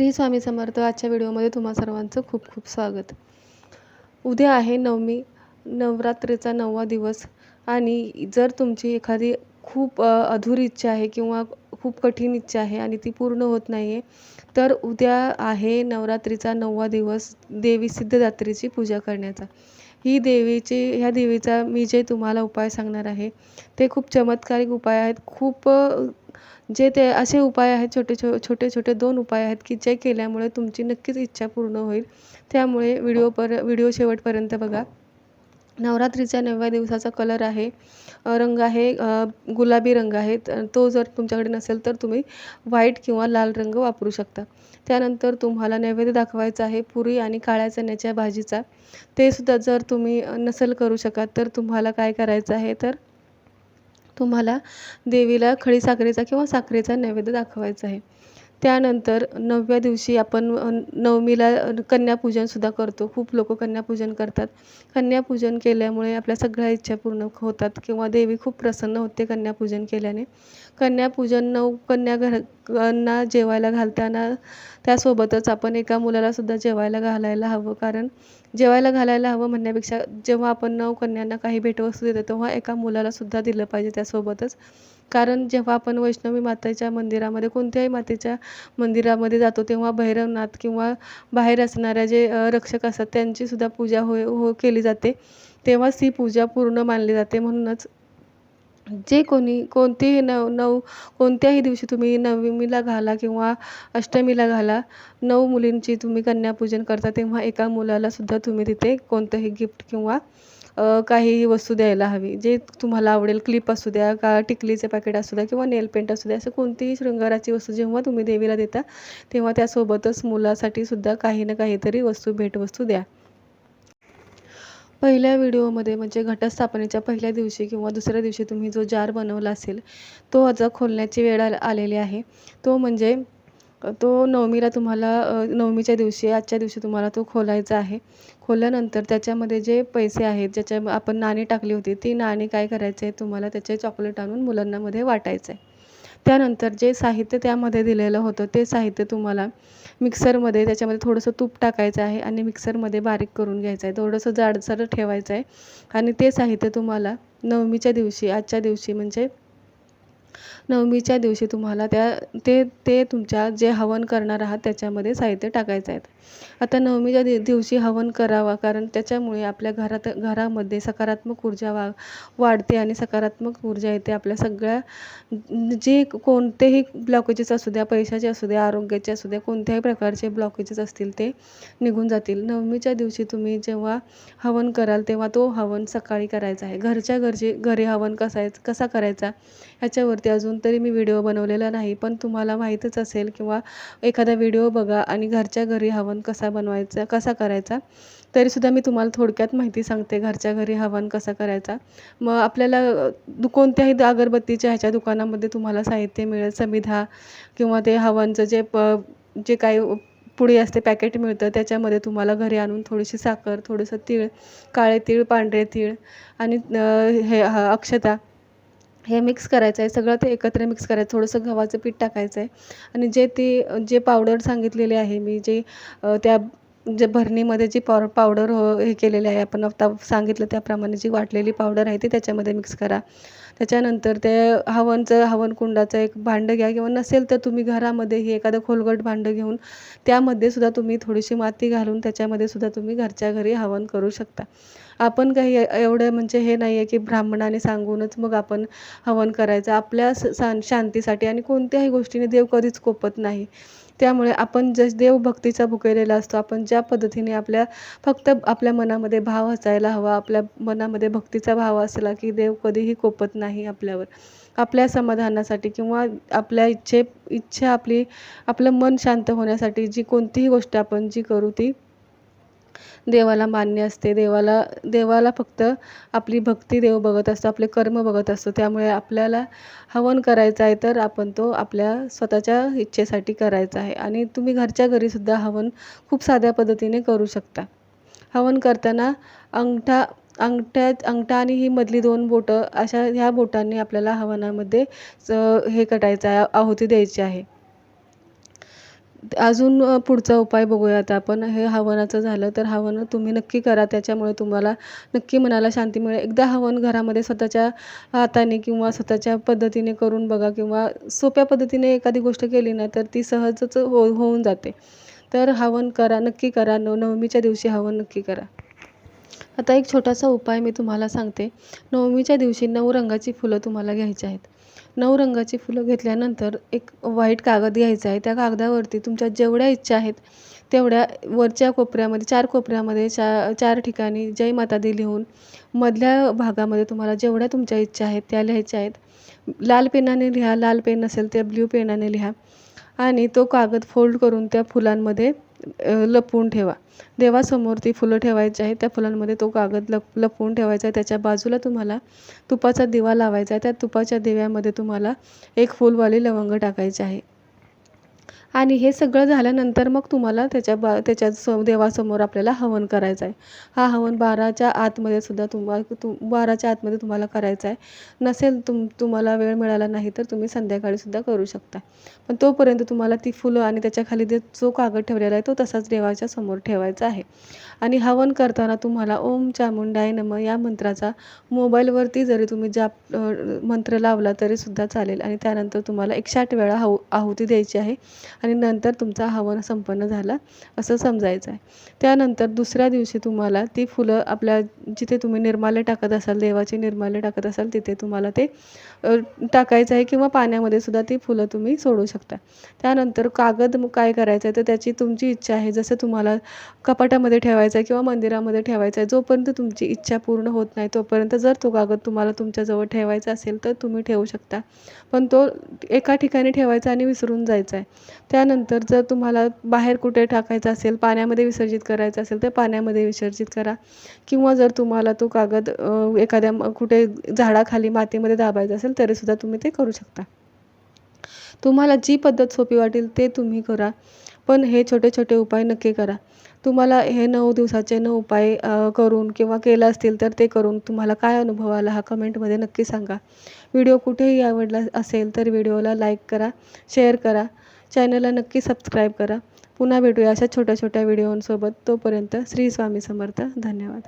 श्री स्वामी समर्थ आजच्या व्हिडिओमध्ये तुम्हा सर्वांचं खूप खूप स्वागत. उद्या आहे नवमी नवरात्रीचा नववा दिवस आणि जर तुमची एखादी खूप अधुरी इच्छा आहे किंवा खूप कठीण इच्छा आहे आणि ती पूर्ण होत नाही आहे तर उद्या आहे नवरात्रीचा नववा दिवस देवी सिद्धदात्रीची पूजा करण्याचा. ही देवीची ह्या देवीचा मी जे तुम्हाला उपाय सांगणार आहे ते खूप चमत्कारिक उपाय आहेत. खूप जे ते असे उपाय आहेत छोटे छो छोटे छोटे दोन उपाय आहेत की जे केल्यामुळे तुमची नक्कीच इच्छा पूर्ण होईल. त्यामुळे व्हिडिओ पर व्हिडिओ शेवटपर्यंत बघा. नवरात्रीच्या नवव्या दिवसाचा कलर आहे. रंग आहे गुलाबी रंग आहे. तो जर तुमच्याकडे नसेल तर तुम्ही व्हाईट किंवा लाल रंग वापरू शकता. त्यानंतर तुम्हाला नैवेद्य दाखवायचा आहे पुरी आणि काळ्या चण्याच्या भाजीचा. ते सुद्धा जर तुम्ही नसेल करू शकत तर तुम्हाला काय करायचं आहे तर तुम्हाला देवीला खडीसाखरेचा किंवा साखरेचा नैवेद्य दाखवायचा आहे. त्यानंतर नवव्या दिवशी आपण नवमीला कन्यापूजनसुद्धा करतो. खूप लोक कन्यापूजन करतात. कन्यापूजन केल्यामुळे आपल्या सगळ्या इच्छा पूर्ण होतात किंवा देवी खूप प्रसन्न होते कन्यापूजन केल्याने. कन्यापूजन नऊ कन्या घरांना जेवायला घालताना त्यासोबतच आपण एका मुलालासुद्धा जेवायला घालायला हवं. कारण जेवायला घालायला हवं म्हणण्यापेक्षा जेव्हा आपण नऊ कन्यांना काही भेटवस्तू देतो तेव्हा एका मुलालासुद्धा दिलं पाहिजे त्यासोबतच. कारण जेव्हा आपण वैष्णवी मातेच्या मंदिरामध्ये कोणत्याही मातेच्या मंदिरामध्ये जातो तेव्हा भैरवनाथ किंवा बाहेर असणाऱ्या जे रक्षक असतात त्यांचीसुद्धा पूजा होय हो केली जाते. तेव्हाच ती पूजा पूर्ण मानली जाते. म्हणूनच जे कोणी कोणतेही नव नऊ कोणत्याही दिवशी तुम्ही नवमीला घाला किंवा अष्टमीला घाला नऊ मुलींची तुम्ही कन्यापूजन करता तेव्हा एका मुलालासुद्धा तुम्ही तिथे कोणतंही गिफ्ट किंवा काहीही वस्तू द्यायला हवी. जे तुम्हाला आवडेल क्लिप असू द्या का टिकलीचे पॅकेट असू द्या किंवा नेल पेंट असू द्या असं कोणतीही शृंगाराची वस्तू जेव्हा तुम्ही देवीला देता तेव्हा त्यासोबतच मुलासाठी सुद्धा काही ना काहीतरी वस्तू भेटवस्तू द्या. पहिल्या व्हिडिओमध्ये म्हणजे घटस्थापनेच्या पहिल्या दिवशी किंवा दुसऱ्या दिवशी तुम्ही जो जार बनवला असेल तो आता खोलण्याची वेळ आल आलेली आहे. तो म्हणजे तो नवमीला तुम्हाला नवमीच्या दिवशी आजच्या दिवशी तुम्हाला तो खोलायचा आहे. खोलल्यानंतर त्याच्यामध्ये जे पैसे आहेत ज्याच्या आपण नाणी टाकली होती ती नाणी काय करायचे आहे तुम्हाला त्याचे चॉकलेट आणून मुलांनामध्ये वाटायचं आहे त्यानंतर जे साहित्य त्यामध्ये दिलेलं होतं ते साहित्य तुम्हाला मिक्सरमध्ये त्याच्यामध्ये थोडंसं तूप टाकायचं आहे आणि मिक्सरमध्ये बारीक करून घ्यायचं आहे. थोडंसं जाडसर ठेवायचं आहे आणि ते साहित्य तुम्हाला नवमीच्या दिवशी आजच्या दिवशी म्हणजे नवमीच्या दिवशी तुम्हाला त्या ते ते तुमच्या जे हवन करणार आहात त्याच्यामध्ये साहित्य टाकायचं आहे. आता नवमीच्या दि दिवशी हवन करावा कारण त्याच्यामुळे आपल्या घरात घरामध्ये सकारात्मक ऊर्जा वा वाढते आणि सकारात्मक ऊर्जा येते. आपल्या सगळ्या जे कोणतेही ब्लॉकेजेस असू द्या पैशाचे असू द्या आरोग्याचे असू द्या कोणत्याही प्रकारचे ब्लॉकेजेस असतील ते निघून जातील. नवमीच्या दिवशी तुम्ही जेव्हा हवन कराल तेव्हा तो हवन सकाळी करायचा आहे. घरच्या घरचे घरी हवन कसायच कसा करायचा ह्याच्यावरती अजून तरी मी व्हिडिओ बनवलेला नाही. पण तुम्हाला माहीतच असेल किंवा एखादा व्हिडिओ बघा आणि घरच्या घरी हवन कसा बनवायचा कसा करायचा तरीसुद्धा मी तुम्हाला थोडक्यात माहिती सांगते घरच्या घरी हवन कसा करायचा. मग आपल्याला दु कोणत्याही अगरबत्तीच्या ह्याच्या दुकानामध्ये तुम्हाला साहित्य मिळेल समिधा किंवा ते हवनचं जे प जे काही पुडी असते पॅकेट मिळतं त्याच्यामध्ये तुम्हाला घरी आणून थोडीशी साखर थोडंसं तीळ काळे तीळ पांढरे तीळ आणि हे ह अक्षता हे मिक्स करायचं आहे सगळं ते एकत्र मिक्स करायचं. थोडंसं गव्हाचं पीठ टाकायचं आहे आणि जे ते जे पावडर सांगितलेले आहे मी जे त्या जे भरणीमध्ये जी पाव पावडर हो हे केलेले आहे आपण आता सांगितलं त्याप्रमाणे जी वाटलेली पावडर आहे ती त्याच्यामध्ये मिक्स करा. त्याच्यानंतर ते हवनचं हवन कुंडाचं एक भांडं घ्या किंवा नसेल तर तुम्ही घरामध्येही एखादं खोलगट भांडं घेऊन त्यामध्ये सुद्धा तुम्ही थोडीशी माती घालून त्याच्यामध्ये सुद्धा तुम्ही घरच्या घरी हवन करू शकता. आपण काही एवढं म्हणजे हे नाही आहे की ब्राह्मणाने सांगूनच मग आपण हवन करायचं. आपल्या स शांतीसाठी आणि कोणत्याही गोष्टीने देव कधीच कोपत नाही. त्यामुळे आपण जस देवभक्तीचा भुकेलेला असतो आपण ज्या पद्धतीने आपल्या फक्त आपल्या मनामध्ये भाव असायला हवा आपल्या मनामध्ये भक्तीचा भाव असला की देव कधीही कोपत नाही आपल्यावर. आपल्या समाधानासाठी किंवा आपल्या इच्छे इच्छा आपली आपलं मन शांत होण्यासाठी जी कोणतीही गोष्ट आपण जी करू ती देवाला मान्य असते. देवाला देवाला फक्त आपली भक्ती देव बघत असतो आपले कर्म बघत असतो. त्यामुळे आपल्याला हवन करायचं आहे तर आपण तो आपल्या स्वतःच्या इच्छेसाठी करायचा आहे. आणि तुम्ही घरच्या घरीसुद्धा हवन खूप साध्या पद्धतीने करू शकता. हवन करताना अंगठा अंगठ्यात अंगठा आणि ही मधली दोन बोटं अशा ह्या बोटांनी आपल्याला हवनामध्ये स हे कटायचं आहे आहुती द्यायची आहे. अजून पुढचा उपाय बघूया आता आपण. हे हवनाचं झालं तर हवन तुम्ही नक्की करा. त्याच्यामुळे तुम्हाला नक्की मनाला शांती मिळेल. एकदा हवन घरामध्ये स्वतःच्या हाताने किंवा स्वतःच्या पद्धतीने करून बघा किंवा सोप्या पद्धतीने एखादी गोष्ट केली ना तर ती सहजच हो होऊन जाते. तर हवन करा नक्की करा. नव नवमीच्या दिवशी हवन नक्की करा. आता एक छोटासा उपाय मी तुम्हाला सांगते. नवमीच्या दिवशी नऊ रंगाची फुलं तुम्हाला घ्यायची आहेत. नऊ रंगाची फुलं घेतल्यानंतर एक व्हाईट कागद घ्यायचा आहे. त्या कागदावरती तुमच्या जेवढ्या इच्छा आहेत तेवढ्या वरच्या कोपऱ्यामध्ये चार कोपऱ्यामध्ये चा चार ठिकाणी जय माता दी लिहून मधल्या भागामध्ये तुम्हाला जेवढ्या तुमच्या इच्छा आहेत त्या लिहायच्या आहेत. लाल पेनाने लिहा लाल पेन नसेल तर ब्ल्यू पेनाने लिहा. आणि तो कागद फोल्ड करून त्या फुलांमध्ये लपवून ठेवा. देवासमोर ती फुलं ठेवायची आहेत त्या फुलांमध्ये तो कागद लप लपवून ठेवायचा आहे. त्याच्या बाजूला तुम्हाला तुपाचा दिवा लावायचा आहे. त्या तुपाच्या दिव्यामध्ये तुम्हाला एक फुलवाली लवंग टाकायची आहे. आणि हे सगळं झाल्यानंतर मग तुम्हाला त्याच्या बा त्याच्या स देवासमोर आपल्याला हवन करायचं आहे. हा हवन बाराच्या आतमध्ये सुद्धा तुम्हाला तु बाराच्या आतमध्ये तुम्हाला करायचा आहे. नसेल तुम तुम्हाला वेळ मिळाला नाही तर तुम्ही संध्याकाळीसुद्धा करू शकता. पण तोपर्यंत तुम्हाला ती फुलं आणि त्याच्याखाली जे जो कागद ठेवलेला आहे तो तसाच देवाच्या समोर ठेवायचा आहे. आणि हवन करताना तुम्हाला ओम चामुंडाय नम या मंत्राचा मोबाईलवरती जरी तुम्ही जाप मंत्र लावला तरीसुद्धा चालेल. आणि त्यानंतर तुम्हाला एकशे आठ वेळा हाऊ आहुती द्यायची आहे. आणि नंतर तुमचा हवन संपन्न झाला असं समजायचं आहे त्यानंतर दुसऱ्या दिवशी तुम्हाला ती फुलं आपल्या जिथे तुम्ही निर्माल्य टाकत असाल देवाचे निर्माल्य टाकत असाल तिथे तुम्हाला ते टाकायचं आहे किंवा पाण्यामध्ये सुद्धा ती फुलं तुम्ही सोडू शकता. त्यानंतर कागद काय करायचं आहे तर त्याची तुमची इच्छा आहे जसं तुम्हाला कपाटामध्ये ठेवायचं आहे किंवा मंदिरामध्ये ठेवायचं आहे जोपर्यंत तुमची इच्छा पूर्ण होत नाही तोपर्यंत जर तो कागद तुम्हाला तुमच्याजवळ ठेवायचा असेल तर तुम्ही ठेवू शकता. पण तो एका ठिकाणी ठेवायचा आणि विसरून जायचा आहे. त्यानंतर जर तुम्हाला बाहेर कुठे टाकायचा असेल पाण्यामध्ये विसर्जित करायचा असेल तर पाण्यामध्ये विसर्जित करा. किंवा जर तुम्हाला तो कागद एखाद्या कुठे झाडाखाली मातीमध्ये दाबायचा असेल तरीसुद्धा तुम्ही ते करू शकता. तुम्हाला जी पद्धत सोपी वाटेल ते तुम्ही करा. पण हे छोटे छोटे उपाय नक्की करा. तुम्हाला हे नऊ दिवसाचे नऊ उपाय करून किंवा केलं असतील तर ते करून तुम्हाला काय अनुभव आला हा कमेंटमध्ये नक्की सांगा. व्हिडिओ कुठेही आवडला असेल तर व्हिडिओला लाईक करा शेअर करा. चॅनलला नक्की सबस्क्राईब करा. पुन्हा भेटूया अशा छोट्या छोट्या व्हिडिओंसोबत. तोपर्यंत श्री स्वामी समर्थ. धन्यवाद.